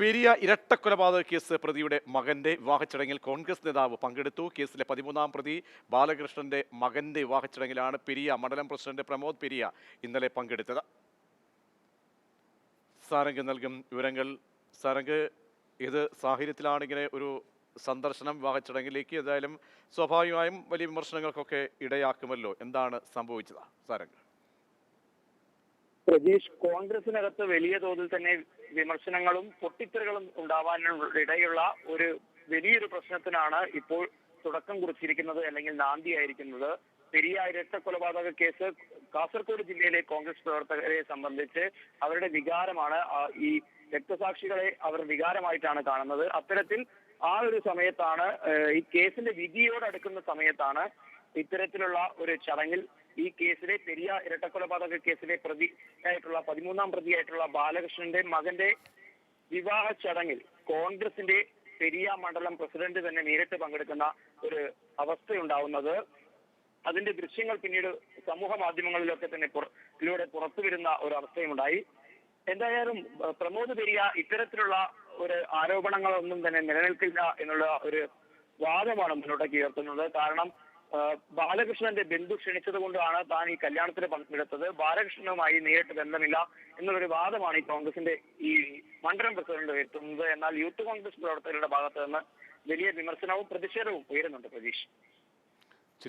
Periya ഇരട്ടക്കൊലപാതക case പ്രതിയുടെ മകന്റെ വിവാഹച്ചടങ്ങിൽ കോൺഗ്രസ് നേതാവ് പങ്കെടുത്തു. കേസിലെ പതിമൂന്നാം പ്രതി ബാലകൃഷ്ണന്റെ മകന്റെ വിവാഹച്ചടങ്ങിലാണ് പെരിയ മണ്ഡലം പ്രസിഡന്റ് പ്രമോദ് പെരിയ ഇന്നലെ പങ്കെടുത്തത്. സാരംഗ് നൽകും വിവരങ്ങൾ. സാരംഗ് ഏത് സാഹചര്യത്തിലാണ് ഇങ്ങനെ ഒരു സന്ദർശനം വിവാഹച്ചടങ്ങിലേക്ക് ഏതായാലും സ്വാഭാവികമായും വലിയ വിമർശനങ്ങൾക്കൊക്കെ ഇടയാക്കുമല്ലോ. എന്താണ് സംഭവിച്ചത്? സാരംഗ്. പ്രജീഷ് കോൺഗ്രസിനകത്ത് വലിയ തോതിൽ തന്നെ വിമർശനങ്ങളും പൊട്ടിത്തെറികളും ഉണ്ടാവാനുള്ള ഇടയുള്ള ഒരു വലിയൊരു പ്രശ്നത്തിനാണ് ഇപ്പോൾ തുടക്കം കുറിച്ചിരിക്കുന്നത് അല്ലെങ്കിൽ നാന്തിയായിരിക്കുന്നത് പെരിയ രക്തക്കൊലപാതക കേസ് കാസർഗോഡ് ജില്ലയിലെ കോൺഗ്രസ് പ്രവർത്തകരെ സംബന്ധിച്ച് അവരുടെ വികാരമാണ്. ഈ രക്തസാക്ഷികളെ അവർ വികാരമായിട്ടാണ് കാണുന്നത്. അത്തരത്തിൽ ആ ഒരു സമയത്താണ് ഈ കേസിന്റെ വിധിയോടടുക്കുന്ന സമയത്താണ് ഇത്തരത്തിലുള്ള ഒരു ചടങ്ങിൽ ഈ കേസിലെ പെരിയ ഇരട്ടക്കൊലപാതക കേസിലെ പ്രതി ആയിട്ടുള്ള പതിമൂന്നാം പ്രതിയായിട്ടുള്ള ബാലകൃഷ്ണന്റെ മകന്റെ വിവാഹ ചടങ്ങിൽ കോൺഗ്രസിന്റെ പെരിയ മണ്ഡലം പ്രസിഡന്റ് തന്നെ നേരിട്ട് പങ്കെടുക്കുന്ന ഒരു അവസ്ഥയുണ്ടാവുന്നത്. അതിന്റെ ദൃശ്യങ്ങൾ പിന്നീട് സമൂഹ മാധ്യമങ്ങളിലൊക്കെ തന്നെ ഇതിലൂടെ പുറത്തു വരുന്ന ഒരു അവസ്ഥയുമുണ്ടായി. എന്തായാലും പ്രമോദ് പെരിയ ഇത്തരത്തിലുള്ള ഒരു ആരോപണങ്ങളൊന്നും തന്നെ നിലനിൽക്കില്ല എന്നുള്ള ഒരു വാദമാണ് മുന്നോട്ടേക്ക് ഉയർത്തുന്നത്. കാരണം ബാലകൃഷ്ണന്റെ ബന്ധു ക്ഷണിച്ചത് കൊണ്ടാണ് താൻ ഈ കല്യാണത്തിന് പങ്കെടുത്തത്. ബാലകൃഷ്ണനുമായി നേരിട്ട് ബന്ധമില്ല എന്നുള്ളൊരു വാദമാണ് ഈ കോൺഗ്രസിന്റെ ഈ മണ്ഡലം പ്രസിഡന്റ് ഉയർത്തുന്നത് എന്നാൽ യൂത്ത് കോൺഗ്രസ് പ്രവർത്തകരുടെ ഭാഗത്ത് നിന്ന് വലിയ വിമർശനവും പ്രതിഷേധവും ഉയരുന്നുണ്ട് പ്രതീഷ്.